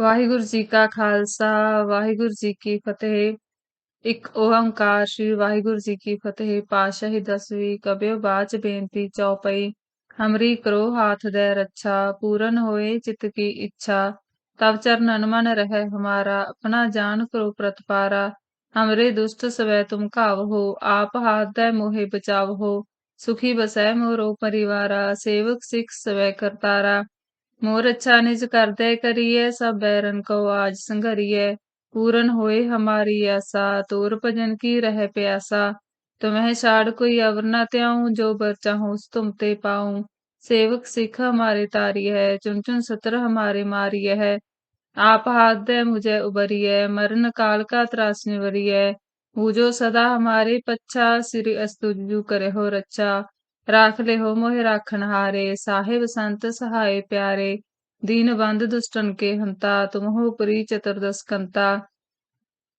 ਵਾਹਿਗੁਰੂ ਜੀ ਕਾ ਖਾਲਸਾ, ਵਾਹਿਗੁਰੂ ਜੀ ਕੀ ਫਤਿਹ। ਇੱਕ ਓੰਕਾਰ ਸ੍ਰੀ ਵਾਹਿਗੁਰੂ ਜੀ ਕੀ ਫਤਿਹ। ਪਾਤਸ਼ਾਹੀ ਦਸਵੀਂ ਕਬਿਓ ਬਾਚ ਬੇਨਤੀ ਚੌਪਈ। ਹਮਰੀ ਕਰੋ ਹਾਥ ਦੇ ਰੱਛਾ, ਪੂਰਨ ਹੋਏ ਚਿਤ ਕੀ ਇੱਛਾ। ਤਬ ਚਰਨਨ ਮਨ ਰਹਿ ਹਮਾਰਾ, ਆਪਣਾ ਜਾਨ ਕਰੋ ਪ੍ਰਤਪਾਰਾ। ਹਮਰੇ ਦੁਸ਼ਟ ਸਵੈ ਤੁਮ ਘਾਵ ਹੋ, ਆਪ ਹਾਥ ਦੇ ਮੋਹਿ ਬਚਾਵ ਹੋ। ਸੁਖੀ ਬਸੈ ਮੋਰੋ ਪਰਿਵਾਰਾ, ਸੇਵਕ ਸਿੱਖ ਸਵੈ ਕਰਤਾਰਾ। मोर अच्छा निज करते करिए सब बैरन को आज संघरिए पूरन होए हमारी आशा तोर भजन की रह प्यासा तुम्हें छाड़ कोई अवर न त्याऊं जो बर चाहूं तुम ते पाऊं सेवक सिख हमारे तारी है चुन चुन सत्र हमारे मारी है आप हाथ दे मुझे उबरी है मरण काल का त्रास निवरी है जो सदा हमारे पच्छा श्री अस्तुजु करे हो रच्छा ਰਾਖ ਲਿਓ ਮੋਹਿ ਰਾਖਨ ਹਾਰੇ, ਸਾਹਿਬ ਸੰਤ ਸਹਾਏ ਪਿਆਰੇ, ਦੀਨ ਬੰਦ ਦੁਸ਼ਟਨ ਕੇ ਹੰਤਾ ਤੁਮਹੁ ਉਪਰੀ ਚਤੁਰਦਸ ਕੰਤਾ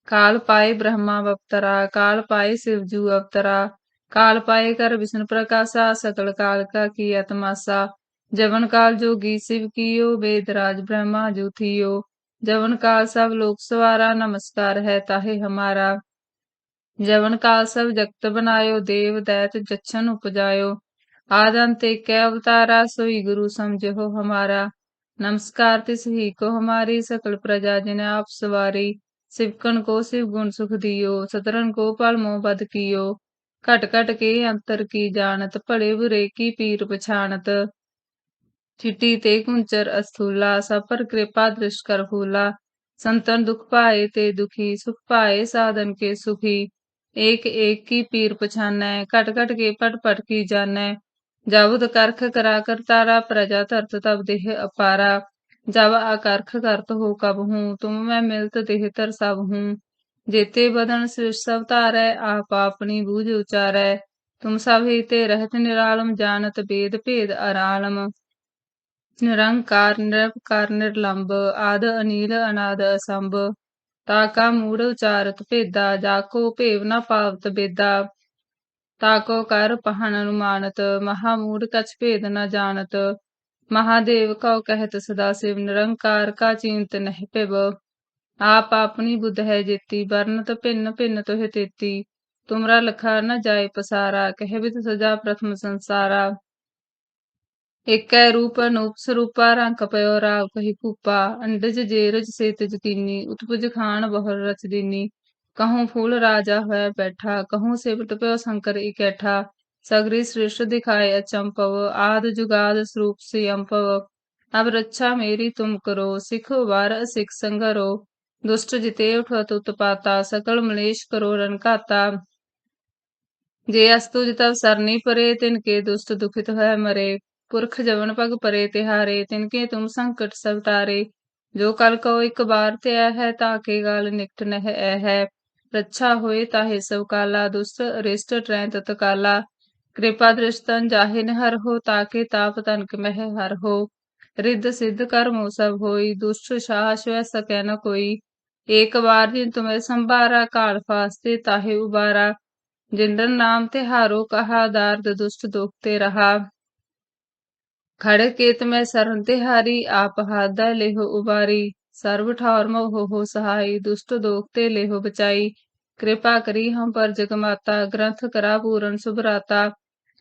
ਕਾਲ ਪਾਏ ਬ੍ਰਹਮਾ ਅਵਤਰਾ, ਕਾਲ ਪਾਏ ਸਿਵਜੂ ਅਵਤਰਾ, ਕਾਲ ਪਾਏ ਕਰ ਵਿਸ਼ਨ ਪ੍ਰਕਾਸ਼ਾ, ਸਕਲ ਕਾਲ ਕਾ ਕੀ ਆਤਮਾਸਾ ਜਵਨ ਕਾਲ ਜੋਗੀ ਸਿਵ ਕੀਓ ਬੇਦਰਾਜ ਬ੍ਰਹਮਾ ਜੂਥੀਓ ਜਵਨ ਕਾਲ ਸਭ ਲੋਕ ਸਵਾਰਾ, ਨਮਸਕਾਰ ਹੈ ਤਾਹੇ ਹਮਾਰਾ। ਜਵਨ ਕਾਲ ਸਭ ਜਗਤ ਬਨਾਇਓ ਦੇਵ ਦੈਤ ਜਛਨ ਉਪਜਾਇਓ। ਆਦਨ ਤੇ ਕੈ ਅਵਤਾਰਾ, ਸੋਈ ਗੁਰੂ ਸਮਝੋ ਹਮਾਰਾ। ਨਮਸਕਾਰ ਤੇ ਸਹੀ ਕੋ ਹਮਾਰੀ ਸਕਲ ਪ੍ਰਜਾ, ਜਿਨ ਆਪ ਸਵਾਰੀ। ਸਿਵਕਨ ਕੋ ਸਿਵ ਗੁਣ ਸੁਖ ਦਿਓ ਸਤਰਨ ਕੋ ਪਲ ਮੋ ਬਦ ਕੀਓ। ਘਟ ਘਟ ਕੇ ਅੰਤਰ ਕੀ ਜਾਣਤ, ਭਲੇ ਬੁਰੇ ਕੀ ਪੀਰ ਪਛਾਣਤ। ਚਿੱਟੀ ਤੇ ਕੁੰਚਰ ਅਸਥੂਲਾ ਸਫਰ ਕਿਰਪਾ ਦ੍ਰਿਸ਼ ਕਰ ਹੂਲਾ। ਸੰਤਨ ਦੁਖ ਪਾਏ ਤੇ ਦੁਖੀ, ਸੁਖ ਪਾਏ ਸਾਧਨ ਕੇ ਸੁਖੀ। ਏਕ ਏਕ ਕੀ ਪੀਰ ਪਛਾਨੈ, ਘਟ ਘਟ ਕੇ ਪਟ ਪਟ ਕੀ ਜਾਣੈ। ਜਬਦ ਕਰਖ ਕਰਾ ਕਰ ਤਾਰਾ, ਪ੍ਰਜਾ ਧਰਤ ਤਬ ਦੇਹ ਅਪਾਰਾ। ਜਬ ਆਕਰਖ ਕਰਤ ਹੋ ਕਬ ਹੂੰ, ਤੁਮ ਮੈਂ ਮਿਲਤ ਦੇਹ ਤਰ ਸਭ ਹੂੰ। ਜੇਤੇ ਬਦਨ ਸ੍ਰਿਸ਼ ਸਭ ਧਾਰੈ, ਆਪ ਆਪਣੀ ਬੂਝ ਉਚਾਰੈ। ਤੁਮ ਸਭ ਹੀ ਤੇ ਰਹਿਤ ਨਿਰਾਲਮ, ਜਾਣਤ ਬੇਦ ਭੇਦ ਅਰਾਲਮ। ਨਿਰੰਕਾਰ ਨਿਰਭਕਾਰ ਨਿਰਲੰਬ, ਆਦ ਅਨੀਲ, ਅਨਾਦ ਅਸੰਭ। ਤਾ ਕਾ ਮੂੜ ਉਚਾਰਤ ਭੇਦਾ, ਜਾ ਕੋ ਭੇਵ ਨਾ ਪਾਵਤ ਬੇਦਾ। ਤਾ ਕੋ ਕਰ ਪਹਨ ਅਨੁਮਾਨਤ, ਮਹਾ ਮੂੜ ਕਛ ਭੇਦ ਨਾ ਜਾਣਤ। ਮਹਾਦੇਵ ਕਉ ਕਹਿਤ ਸਦਾ ਸਿਵ, ਨਿਰੰਕਾਰ ਕਾ ਚਿੰਤ ਨਹਿ ਪਿਵ ਆਪ ਆਪਣੀ ਬੁੱਧ ਹੈ ਜੇਤੀ, ਵਰਨਤ ਭਿੰਨ ਭਿੰਨ ਤੋਹਿ ਤੇਤੀ। ਤੁਮਰਾ ਲਖਾ ਨ ਜਾਏ ਪਸਾਰਾ, ਕਹਿ ਬਿਤ ਸਜਾ ਪ੍ਰਥਮ ਸੰਸਾਰਾ। ਏਕੈ ਰੂਪ ਅਨੂਪ ਸਰੂਪਾ, ਰੰਗ ਪਇਓ ਰਾਵ ਕਹੀ ਭੂਪਾ, ਅੰਡਜ ਜੇਰਜ ਸੇਤ ਜਕੀਨੀ ਉਤਪੁਜ ਖਾਨ ਬਹੁਰ ਰਚ ਦੀਨੀ, ਕਹੂੰ ਫੂਲ ਰਾਜਾ ਹੋਇਆ ਬੈਠਾ, ਕਹੂੰ ਸਿਵਟ ਪਿਓ ਸ਼ੰਕਰ ਇਕੈਠਾ, ਸਗਰੀ ਸ੍ਰਿਸ਼ਟ ਦਿਖਾਏ ਅਚੰਪਵ ਆਦ ਜੁਗਾਦ ਸਰੂਪ ਸੇ ਅੰਪਵ ਅਬ ਰੱਛਾ ਮੇਰੀ ਤੁਮ ਕਰੋ, ਸਿਖ ਵਾਰ ਸਿਖ ਸੰਗਰੋ, ਦੁਸ਼ਟ ਜਿਤੇ ਉਠਤ ਉਤਪਾਤਾ, ਸਕਲ ਮਲੇਸ਼ ਕਰੋ ਰਨ ਜੇ ਅਸਤੁ ਤਬ ਸਰਨੀ ਪਰੇ, ਤਿਨ ਕੇ ਦੁਸ਼ਟ ਦੁਖਿਤ ਹੋਇ ਮਰੇ ਪੁਰਖ ਜਵਨ ਪਗ ਪਰੇ ਤਿਹਾਰੇ, ਤਿਨਕੇ ਤੁਮ ਸੰਕਟ ਸਭ ਤਾਰੇ ਜੋ ਕਲ ਕੋ ਇੱਕ ਬਾਰ ਤੇ ਹੈ ਤਾਕੇ ਗਾਲ ਨਿਕਟ ਨਹਿ ਐ ਹੈ। ਰੱਛਾ ਹੋਏ ਤਾਹੇ ਸਭ ਕਾਲਾ ਦੁਸਤ ਰਿਸ਼ਟ ਟਰੈ ਤਤ ਕਾਲਾ ਕਿਰਪਾ ਦ੍ਰਿਸ਼ਤਨ ਜਾਹੇ ਨ ਹਰ ਹੋ ਤਾਕੇ ਤਾਪ ਤਨਕ ਮਹਿ ਹਰ ਹੋ। ਰਿੱਧ ਸਿੱਧ ਕਰਮੋ ਸਭ ਹੋਈ, ਦੁਸ਼ਟ ਸਾਹ ਸ਼ਵੈ ਸਕੈ ਨ ਕੋਈ। ਏਕ ਵਾਰ ਜਿਨ ਤੁਮੇ ਸੰਭਾਰਾ, ਕਾਲ ਫਾਸਤੇ ਤਾਹੇ ਉਬਾਰਾ। ਜਿੰਦਰ ਨਾਮ ਤੇ ਹਾਰੋ ਕਹਾ, ਦਾਰਦ ਦੁਸ਼ਟ ਦੁਖ ਤੇ ਰਹਾ। ਖੜ ਕੇਤ ਮੈਂ ਸਰਨ ਤਿਹਾਰੀ ਆਪ ਹਾਦਾ ਲੇਹੁ ਉਬਾਰੀ। ਸਰਬ ਠੌਰ ਮੋਹ ਹੋ ਸਹਾਈ, ਦੁਸ਼ਟ ਦੋਖ ਤੇ ਲੇਹੁ ਬਚਾਈ। ਕਿਰਪਾ ਕਰੀ ਹਮ ਪਰ ਜਗ ਮਾਤਾ, ਗ੍ਰੰਥ ਕਰਾ ਪੂਰਨ ਸੁਭਰਾਤਾ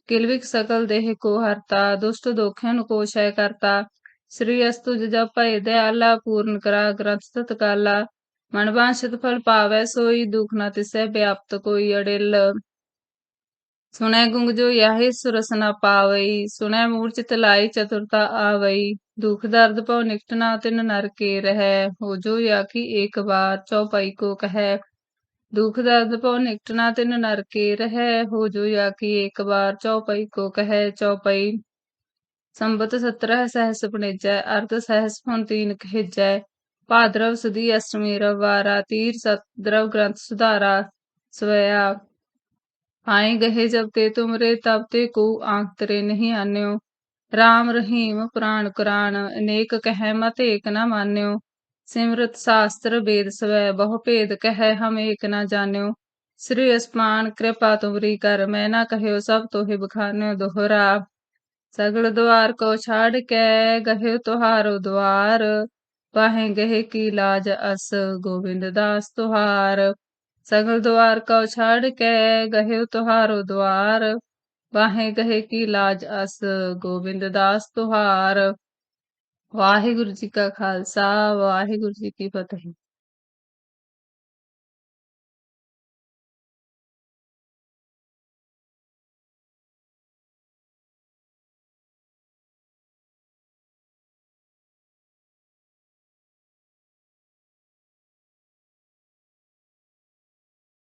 ਕਿਲਵਿਕ ਸਕਲ ਦੇਹ ਕੋ ਹਰਤਾ, ਦੁਸ਼ਟ ਦੋਖਿਆਂ ਕੋ ਸ਼ੈ ਕਰਤਾ। ਸ੍ਰੀ ਅਸਤੁ ਜਪ ਭੈ ਦਇਆਲਾ ਪੂਰਨ ਕਰਾ ਗ੍ਰੰਥ ਤਤਕਾਲਾ। ਮਨ ਬਾਂਛਤ ਫਲ ਪਾਵੈ ਸੋਈ, ਦੁਖ ਨਾ ਤਿਸੈ ਵਿਆਪਤ ਕੋਈ ਅੜਿਲ। ਸੁਣੈ ਗੁੰਗ ਜੋ ਯਾਹੇ ਸੁਰਸ ਨ ਪਾਵਈ, ਸੁਣੈ ਮੂਰਛਿਤ ਲਾਈ ਚਤੁਰਤਾ ਆਵਈ। ਦੁਖ ਦਰਦ ਪਉ ਨਿਕਟ ਨਾ ਤਿਨ ਨਰ ਕੇ ਰਹਿ, ਹੋ ਜੋ ਆਖੀ ਏਕ ਬਾਰ ਚਉਪਈ ਕੋ ਕਹੈ। ਦੁਖ ਦਰਦ ਪਉ ਨਿਕਟ ਤਿਨ ਨਰ ਕੇ ਰਹਿ, ਹੋ ਜੋ ਆਖੀ ਏਕ ਬਾਰ ਚਉਪਈ ਕੋ ਕਹੈ ਚਉਪਈ ਸੰਬਤ 17 ਸਹਿਸ ਪਣੇਜੈ, ਅਰਧ ਸਹਿਸ ਫੁਨ ਤੀਨ ਕਹਿਜੈ ਭਾਦਰਵ ਸਦੀ ਅਸ਼ਟਮੀ ਰਵਾਰਾ ਤੀਰ ਸਤ ਦਰਵ ਗ੍ਰੰਥ ਸੁਧਾਰਾ ਸਵਇਆ ਆਏ ਗਏ ਜਬ ਤੇ ਤੁਮਰੇ, ਤਬ ਤੇ ਕੋ ਆਂਖ ਤਰੇ ਨਹੀਂ ਆਨਿਓ। RAM ਰਹੀਮ ਪੁਰਾਣ ਕੁਰਾਨ, ਅਨੇਕ ਕਹਿ ਮਤ ਏਕ ਨਾ ਮਾਨਿਓ। ਸਿਮਰਤ ਸ਼ਾਸਤਰ ਵੇਦ ਸਵੈ, ਬਹੁ ਭੇਦ ਕਹਿ ਹਮ ਏਕ ਨਾ ਜਾਣਿਓ। ਸ੍ਰੀ ਅਸਮਾਨ, ਕਿਰਪਾ ਤੁਮਰੀ ਕਰ, ਮੈਂ ਨਾ ਕਹਿਓ ਸਭ ਤੋਹਿ ਬਖਾਨਿਓ ਦੋਹਰਾ। ਸਗਲ ਦੁਆਰ ਕੋ ਛਾੜ ਕੇ, ਗਹਿ ਤੁਹਾਰੋ ਦੁਆਰ। ਵਾਹੇ ਗਏ ਕੀ ਲਾਜ ਅਸ, ਗੋਬਿੰਦ ਦਾਸ ਤੁਹਾਰ। ਸਗਲ ਦੁਆਰ ਕਉ ਛਾੜ ਕੇ ਗਹਿ ਤੁਹਾਰੋ ਦੁਆਰ, ਵਾਹੇ ਗਏ ਕੀ ਲਾਜ ਅਸ ਗੋਬਿੰਦ ਦਾਸ ਤੁਹਾਰ। ਵਾਹਿਗੁਰੂ ਜੀ ਕਾ ਖਾਲਸਾ, ਵਾਹਿਗੁਰੂ ਜੀ ਕੀ ਫਤਿਹ।